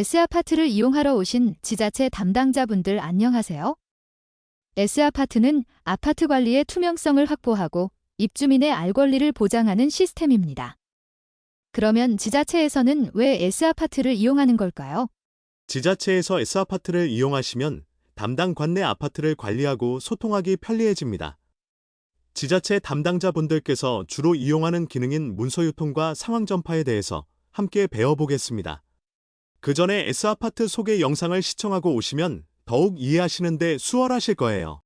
S아파트를 이용하러 오신 지자체 담당자분들 안녕하세요. S아파트는 아파트 관리의 투명성을 확보하고 입주민의 알 권리를 보장하는 시스템입니다. 그러면 지자체에서는 왜 S아파트를 이용하는 걸까요? 지자체에서 S아파트를 이용하시면 담당 관내 아파트를 관리하고 소통하기 편리해집니다. 지자체 담당자분들께서 주로 이용하는 기능인 문서유통과 상황 전파에 대해서 함께 배워보겠습니다. 그 전에 S아파트 소개 영상을 시청하고 오시면 더욱 이해하시는데 수월하실 거예요.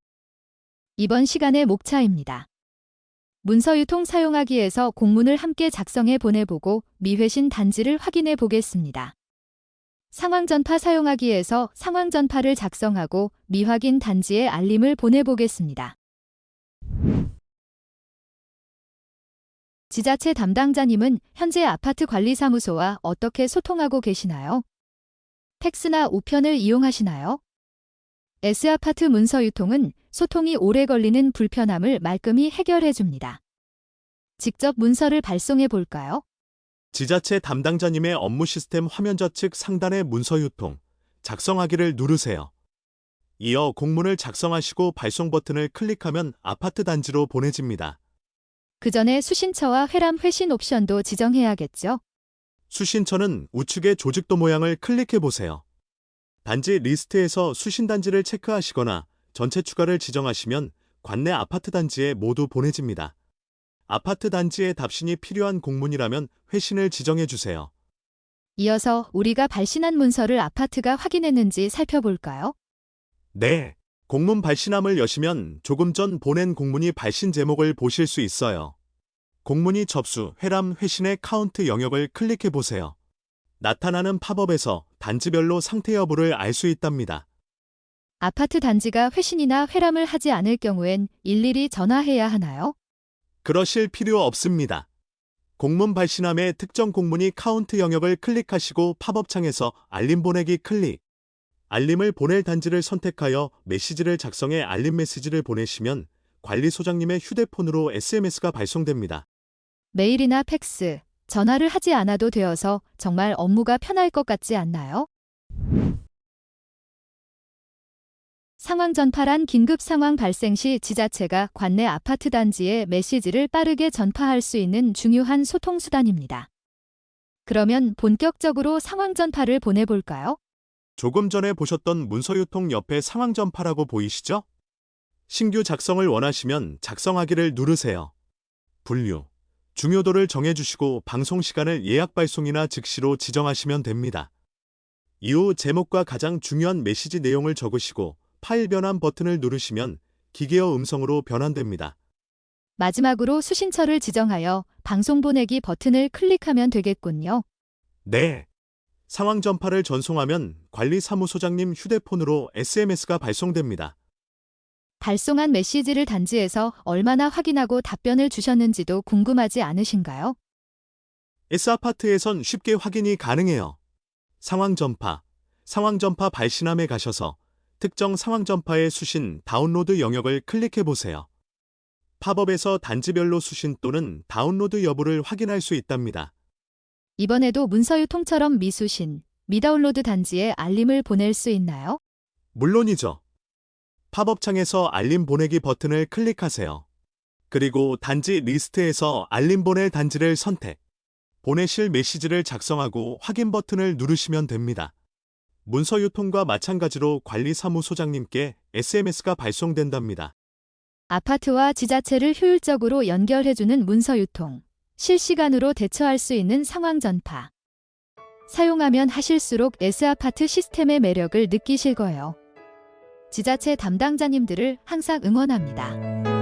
이번 시간의 목차입니다. 문서 유통 사용하기에서 공문을 함께 작성해 보내보고 미회신 단지를 확인해 보겠습니다. 상황 전파 사용하기에서 상황 전파를 작성하고 미확인 단지에 알림을 보내보겠습니다. 지자체 담당자님은 현재 아파트 관리사무소와 어떻게 소통하고 계시나요? 팩스나 우편을 이용하시나요? S아파트 문서 유통은 소통이 오래 걸리는 불편함을 말끔히 해결해 줍니다. 직접 문서를 발송해 볼까요? 지자체 담당자님의 업무 시스템 화면 좌측 상단의 문서 유통, 작성하기를 누르세요. 이어 공문을 작성하시고 발송 버튼을 클릭하면 아파트 단지로 보내집니다. 그 전에 수신처와 회람 회신 옵션도 지정해야겠죠? 수신처는 우측의 조직도 모양을 클릭해 보세요. 단지 리스트에서 수신 단지를 체크하시거나 전체 추가를 지정하시면 관내 아파트 단지에 모두 보내집니다. 아파트 단지에 답신이 필요한 공문이라면 회신을 지정해 주세요. 이어서 우리가 발신한 문서를 아파트가 확인했는지 살펴볼까요? 네. 공문 발신함을 여시면 조금 전 보낸 공문이 발신 제목을 보실 수 있어요. 공문이 접수, 회람, 회신의 카운트 영역을 클릭해 보세요. 나타나는 팝업에서 단지별로 상태 여부를 알 수 있답니다. 아파트 단지가 회신이나 회람을 하지 않을 경우엔 일일이 전화해야 하나요? 그러실 필요 없습니다. 공문 발신함에 특정 공문이 카운트 영역을 클릭하시고 팝업창에서 알림 보내기 클릭. 알림을 보낼 단지를 선택하여 메시지를 작성해 알림 메시지를 보내시면 관리소장님의 휴대폰으로 SMS가 발송됩니다. 메일이나 팩스, 전화를 하지 않아도 되어서 정말 업무가 편할 것 같지 않나요? 상황 전파란 긴급 상황 발생 시 지자체가 관내 아파트 단지에 메시지를 빠르게 전파할 수 있는 중요한 소통 수단입니다. 그러면 본격적으로 상황 전파를 보내볼까요? 조금 전에 보셨던 문서유통 옆에 상황 전파라고 보이시죠? 신규 작성을 원하시면 작성하기를 누르세요. 분류, 중요도를 정해주시고 방송 시간을 예약 발송이나 즉시로 지정하시면 됩니다. 이후 제목과 가장 중요한 메시지 내용을 적으시고 파일 변환 버튼을 누르시면 기계어 음성으로 변환됩니다. 마지막으로 수신처를 지정하여 방송 보내기 버튼을 클릭하면 되겠군요. 네. 상황 전파를 전송하면 관리 사무소장님 휴대폰으로 SMS가 발송됩니다. 발송한 메시지를 단지에서 얼마나 확인하고 답변을 주셨는지도 궁금하지 않으신가요? S아파트에선 쉽게 확인이 가능해요. 상황 전파, 상황 전파 발신함에 가셔서 특정 상황 전파의 수신 다운로드 영역을 클릭해 보세요. 팝업에서 단지별로 수신 또는 다운로드 여부를 확인할 수 있답니다. 이번에도 문서유통처럼 미수신, 미다운로드 단지에 알림을 보낼 수 있나요? 물론이죠. 팝업 창에서 알림 보내기 버튼을 클릭하세요. 그리고 단지 리스트에서 알림 보낼 단지를 선택. 보내실 메시지를 작성하고 확인 버튼을 누르시면 됩니다. 문서 유통과 마찬가지로 관리사무소장님께 SMS가 발송된답니다. 아파트와 지자체를 효율적으로 연결해주는 문서 유통, 실시간으로 대처할 수 있는 상황 전파. 사용하면 하실수록 S아파트 시스템의 매력을 느끼실 거예요. 지자체 담당자님들을 항상 응원합니다.